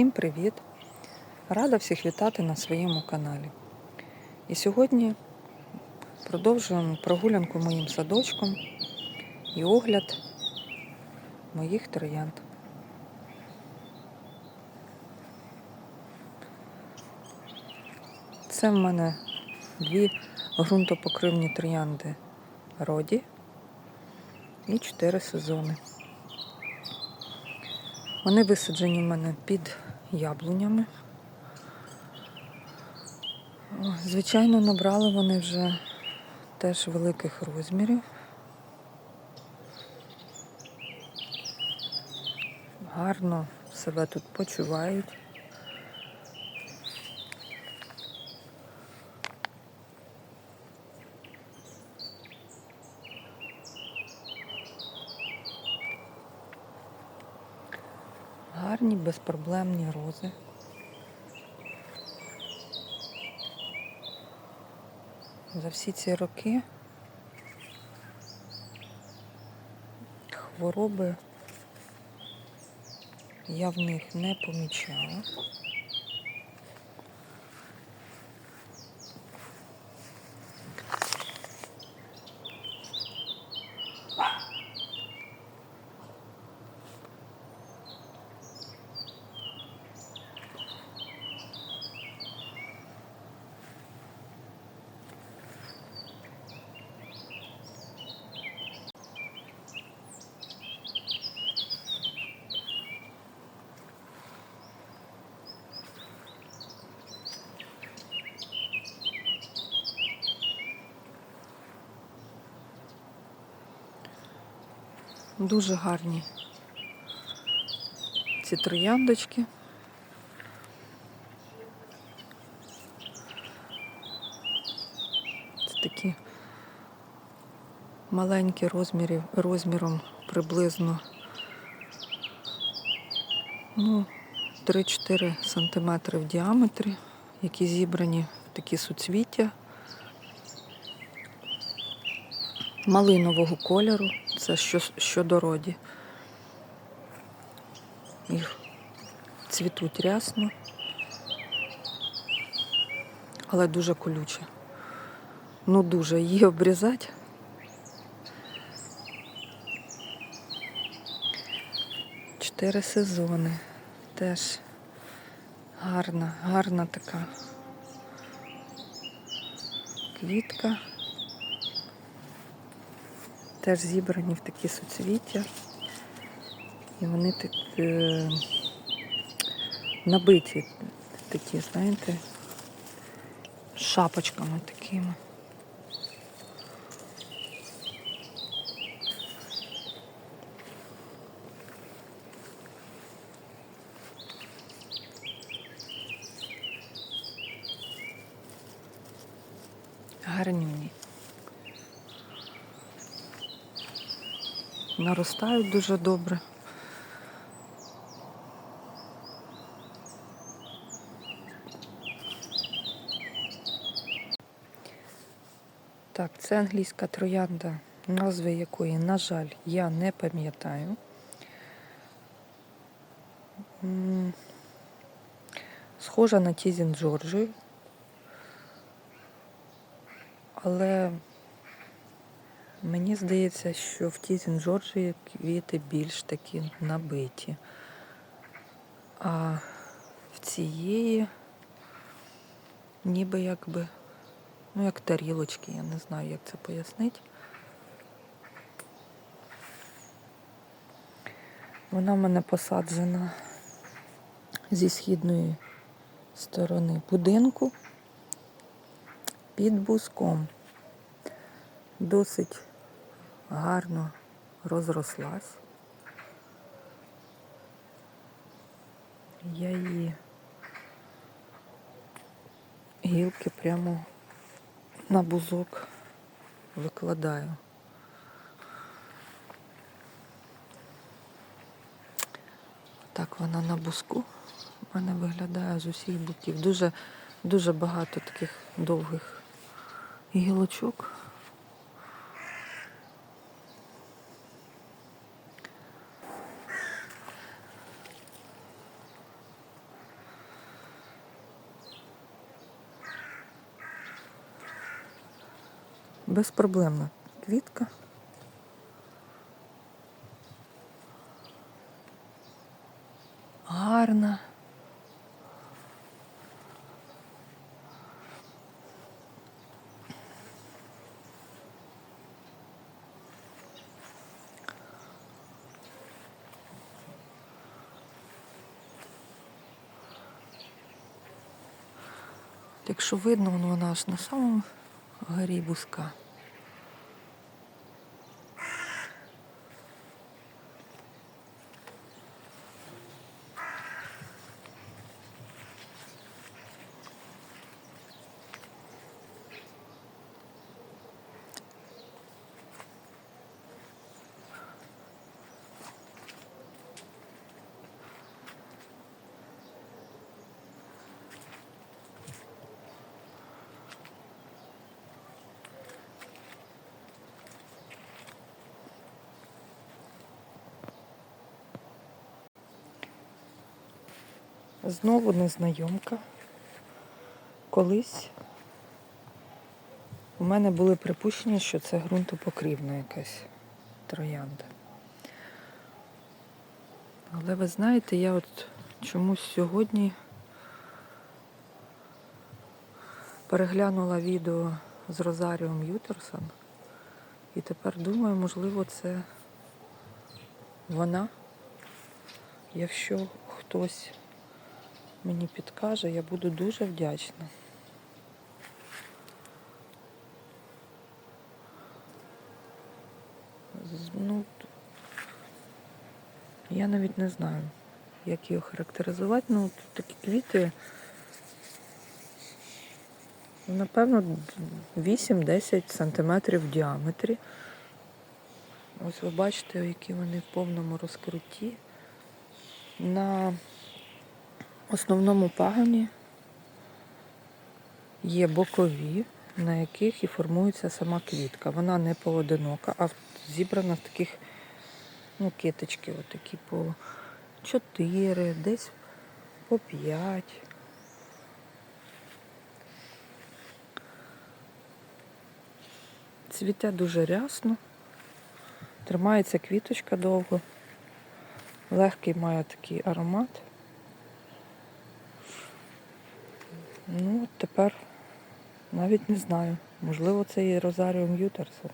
Всім привіт! Рада всіх вітати на своєму каналі. І сьогодні продовжуємо прогулянку моїм садочком і огляд моїх троянд. Це в мене дві ґрунтопокривні троянди роді і чотири сезони. Вони висаджені в мене під яблунями. Звичайно, набрали вони вже теж великих розмірів. Гарно себе тут почувають. Гарні, безпроблемні рози. За всі ці роки хвороби я в них не помічала. Дуже гарні ці трояндочки. Це такі маленькі розмірів, розміром приблизно ну, 3-4 сантиметри в діаметрі, які зібрані в такі суцвіття малинового кольору. Це що, щодороді. Їх цвітуть рясно, але дуже колюче. Ну дуже її обрізати. Чотири сезони. Теж гарна, гарна така квітка. Теж зібрані в такі суцвіття. І вони так е, набиті такі, знаєте, шапочками такими. Гарнюні. Наростають дуже добре. Так, це англійська троянда, назви якої, на жаль, я не пам'ятаю. Схожа на Тізін Джорджію, але Мені здається, що в Тізін Джорджії квіти більш такі набиті. А в цієї ніби якби, ну як тарілочки, я не знаю, як це пояснити. Вона в мене посаджена зі східної сторони будинку під буском. Досить гарно розрослась. Я її гілки прямо на бузок викладаю. Так вона на бузку в мене виглядає з усіх боків. Дуже дуже багато таких довгих гілочок. Безпроблемна квітка. Гарна. Якщо видно, воно аж на самому горі бузка. Знову незнайомка. Колись у мене були припущення, що це ґрунтопокрівна якась троянда. Але ви знаєте, я от чомусь сьогодні переглянула відео з Розаріом Ютерсон і тепер думаю, можливо, це вона. Якщо хтось мені підкаже, я буду дуже вдячна. Ну, я навіть не знаю, як її характеризувати. Ну, от такі квіти, напевно, 8-10 сантиметрів в діаметрі. Ось ви бачите, які вони в повному розкритті. На основному пагоні є бокові, на яких і формується сама квітка. Вона не поодинока, а зібрана з таких ну, киточки, отакі по 4, десь по 5. Цвіте дуже рясно, тримається квіточка довго, легкий має такий аромат. Ну, тепер навіть не знаю. Можливо, це і Розаріум Ютерсон.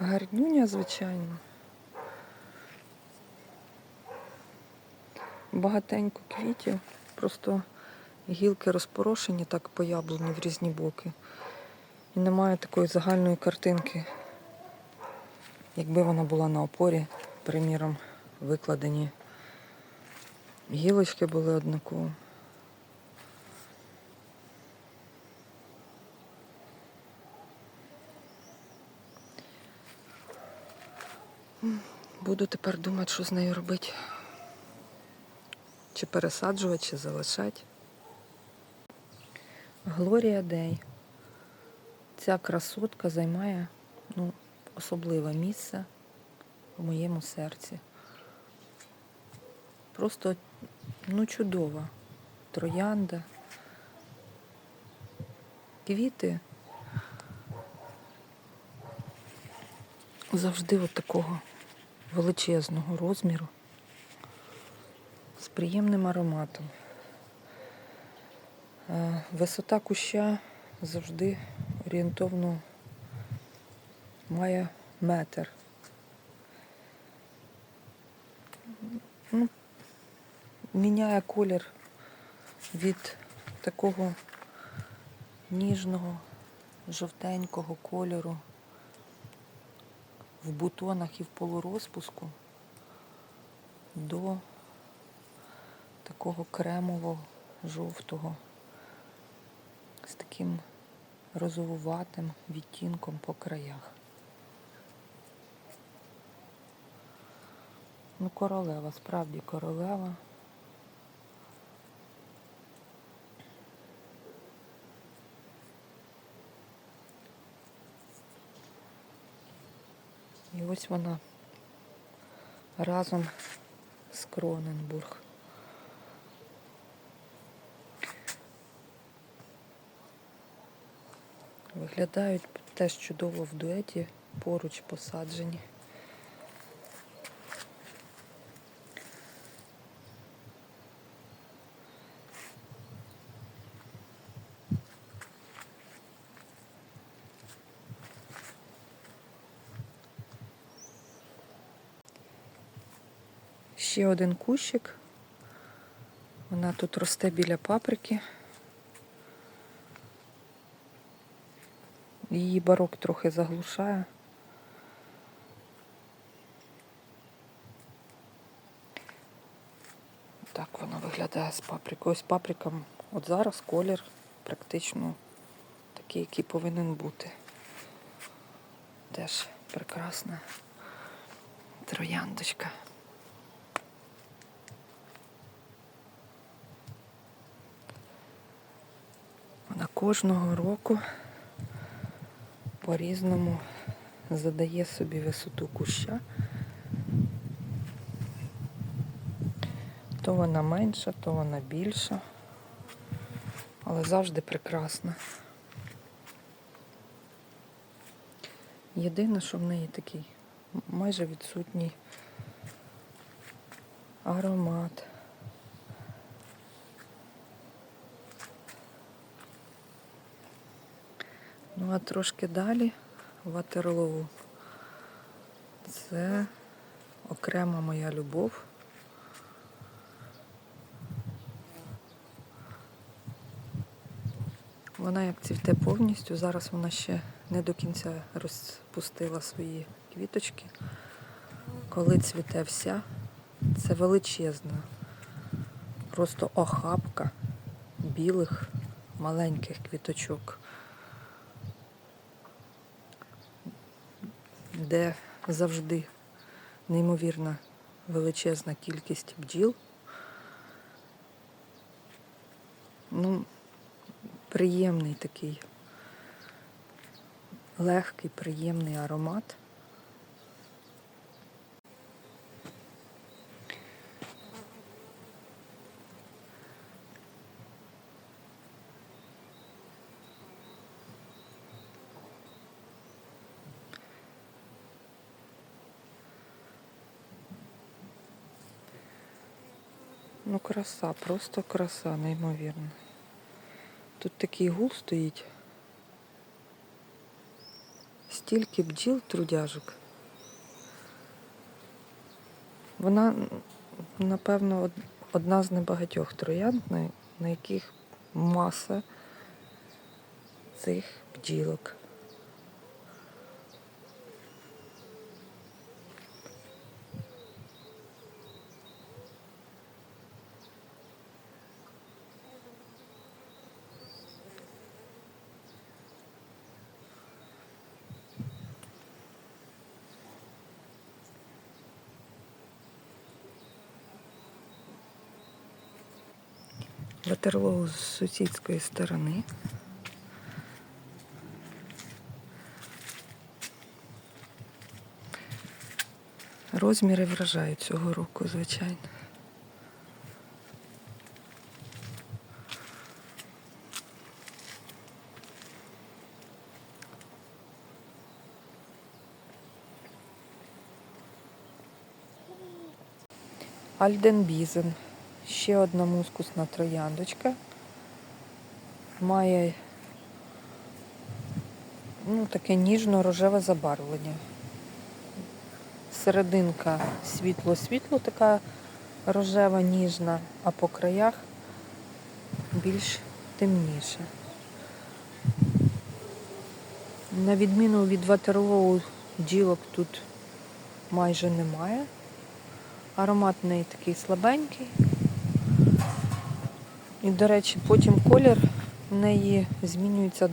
Гарнюня, звичайно. Багатенько квітів, просто гілки розпорошені так по яблуні в різні боки. І немає такої загальної картинки, якби вона була на опорі, приміром, викладені гілочки були однаково. Буду тепер думати, що з нею робити. Чи пересаджувати, чи залишати. Глорія Дей. Ця красотка займає ну, особливе місце в моєму серці. Просто ну, чудова. Троянда. Квіти завжди от такого величезного розміру приємним ароматом. Е, Висота куща завжди орієнтовно має метр. Ну, міняє колір від такого ніжного, жовтенького кольору в бутонах і в полурозпуску до такого кремового жовтого з таким розовуватим відтінком по краях. Ну, королева, справді королева. І ось вона разом з Кроненбург. Виглядають теж чудово в дуеті, поруч посаджені. Ще один кущик. Вона тут росте біля паприки. Її барок трохи заглушає. Так вона виглядає з паприкою. Ось паприка, от зараз колір практично такий, який повинен бути. Теж прекрасна трояндочка. Вона кожного року по-різному задає собі висоту куща. То вона менша, то вона більша, але завжди прекрасна. Єдине, що в неї такий майже відсутній аромат. Ну а трошки далі Ватерлоу. Це окрема моя любов. Вона як цвіте повністю, зараз вона ще не до кінця розпустила свої квіточки. Коли цвіте вся, це величезна, просто охапка білих маленьких квіточок. Де завжди неймовірна величезна кількість бджіл. Ну, приємний такий, легкий, приємний аромат. Ну, краса, просто краса, неймовірна. Тут такий гул стоїть. Стільки бджіл трудяжок. Вона, напевно, одна з небагатьох троянд, на, яких маса цих бджілок. Ватерлоу з сусідської сторони. Розміри вражають цього року, звичайно. Альденбізен. Ще одна мускусна трояндочка. Має ну, таке ніжно-рожеве забарвлення. Серединка світло-світло, така рожева, ніжна, а по краях більш темніше. На відміну від ватерлоу ділок тут майже немає. Аромат неї такий слабенький. І, до речі, потім колір в неї змінюється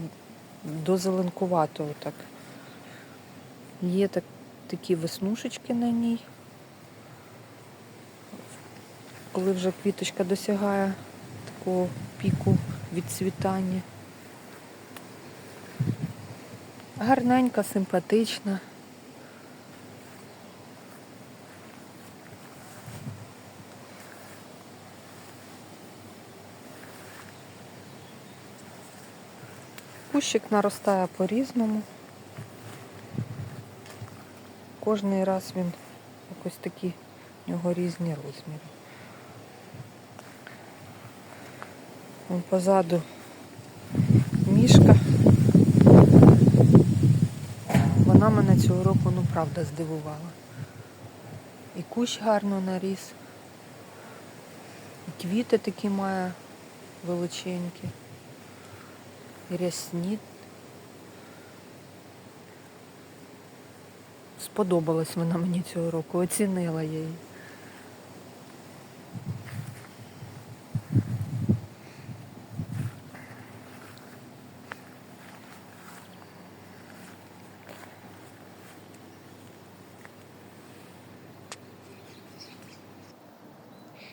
до зеленкуватого. Так. Є так, такі веснушечки на ній. Коли вже квіточка досягає такого піку відцвітання. Гарненька, симпатична. Кущик наростає по-різному. Кожний раз він якось такі в нього різні розміри. Вон позаду мішка. Вона мене цього року, ну правда, здивувала. І кущ гарно наріс. І квіти такі має величенькі. Рясні. Сподобалась вона мені цього року, оцінила я її.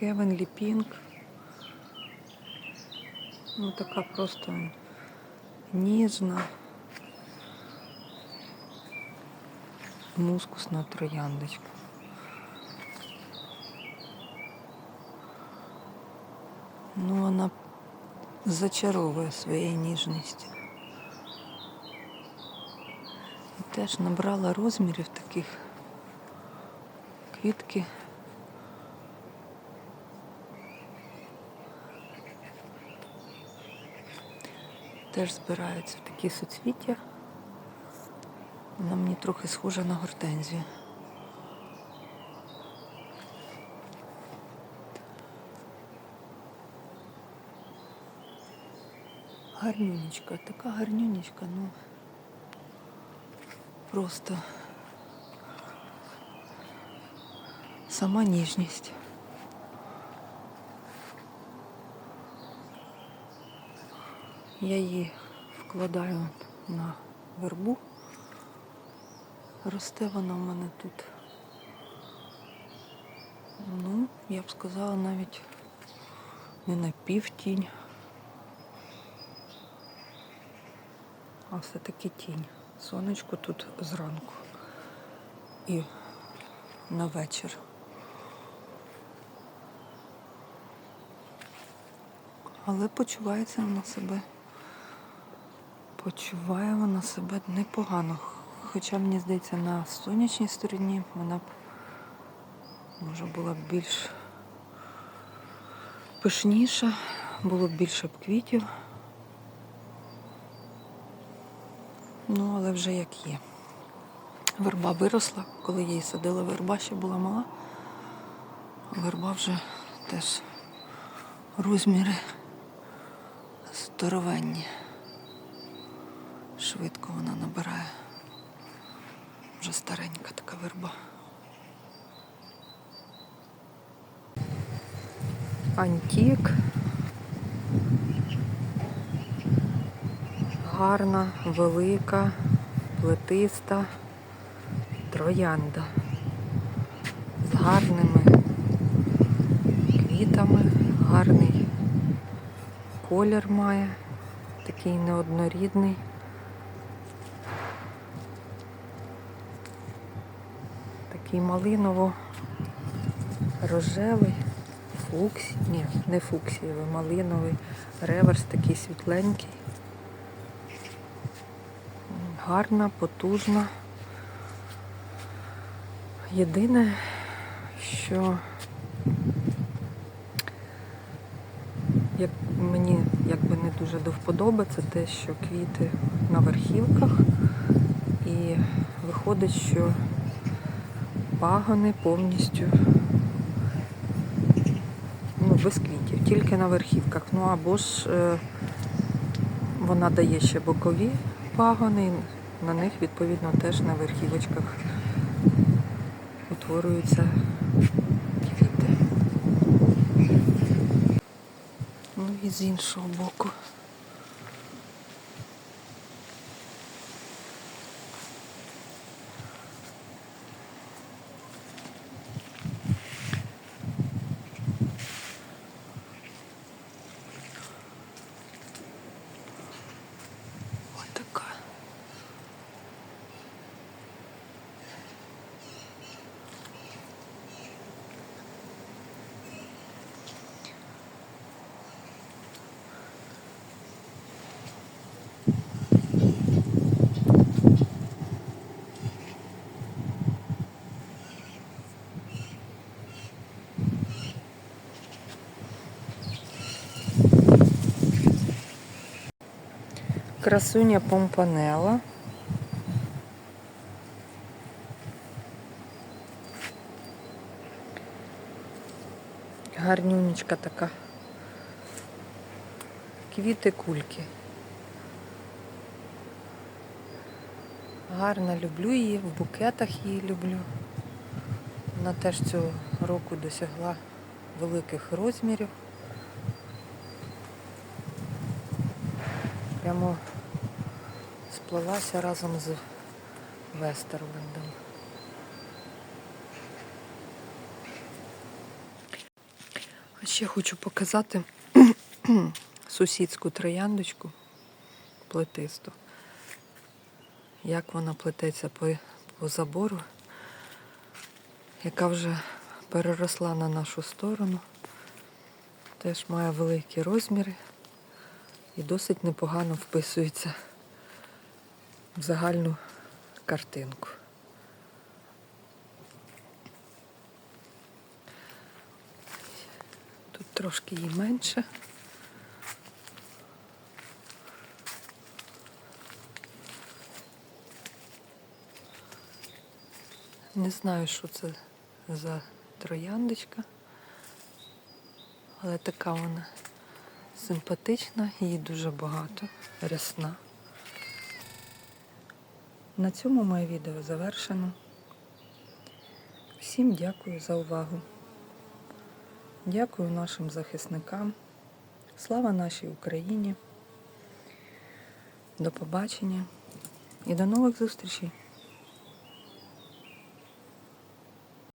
Heavenly Pink. Ну така просто ніжна. Мускусна трояндочка. Ну, вона зачаровує своєю ніжністю. І теж набрала розмірів таких квітки. Теж збираються в такі суцвіття. Вона мені трохи схожа на гортензію. Гарнюнечка, така гарнюнечка, ну просто сама ніжність. Я її вкладаю на вербу. Росте вона в мене тут. Ну, я б сказала навіть не на півтінь, а все-таки тінь. Сонечко тут зранку і на вечір. Але почувається вона себе. Почуває вона себе непогано. Хоча, мені здається, на сонячній стороні вона б може була б більш пишніша, було б більше б квітів. Ну, але вже як є. Верба виросла, коли я її садила, верба ще була мала. Верба вже теж розміри здоровенні. Швидко вона набирає. Вже старенька така верба. Антік. Гарна, велика, плетиста троянда. З гарними квітами, гарний колір має, такий неоднорідний. Такий малиново-рожевий, фуксі, ні, не фуксієвий, малиновий, реверс такий світленький. Гарна, потужна. Єдине, що як мені якби не дуже до вподоби, це те, що квіти на верхівках і виходить, що пагони повністю ну, без квітів, тільки на верхівках. Ну або ж е, вона дає ще бокові пагони, на них відповідно теж на верхівочках утворюються квіти. Ну і з іншого боку. Красуня помпанела. Гарнюнечка така. Квіти кульки. Гарна, люблю її, в букетах її люблю. Вона теж цього року досягла великих розмірів. Прямо сплелася разом з Вестерлендом. А ще хочу показати сусідську трояндочку плетисту. Як вона плететься по, по забору, яка вже переросла на нашу сторону. Теж має великі розміри і досить непогано вписується загальну картинку. Тут трошки її менше. Не знаю, що це за трояндочка, але така вона симпатична, її дуже багато, рясна. На цьому моє відео завершено. Всім дякую за увагу. Дякую нашим захисникам. Слава нашій Україні. До побачення і до нових зустрічей!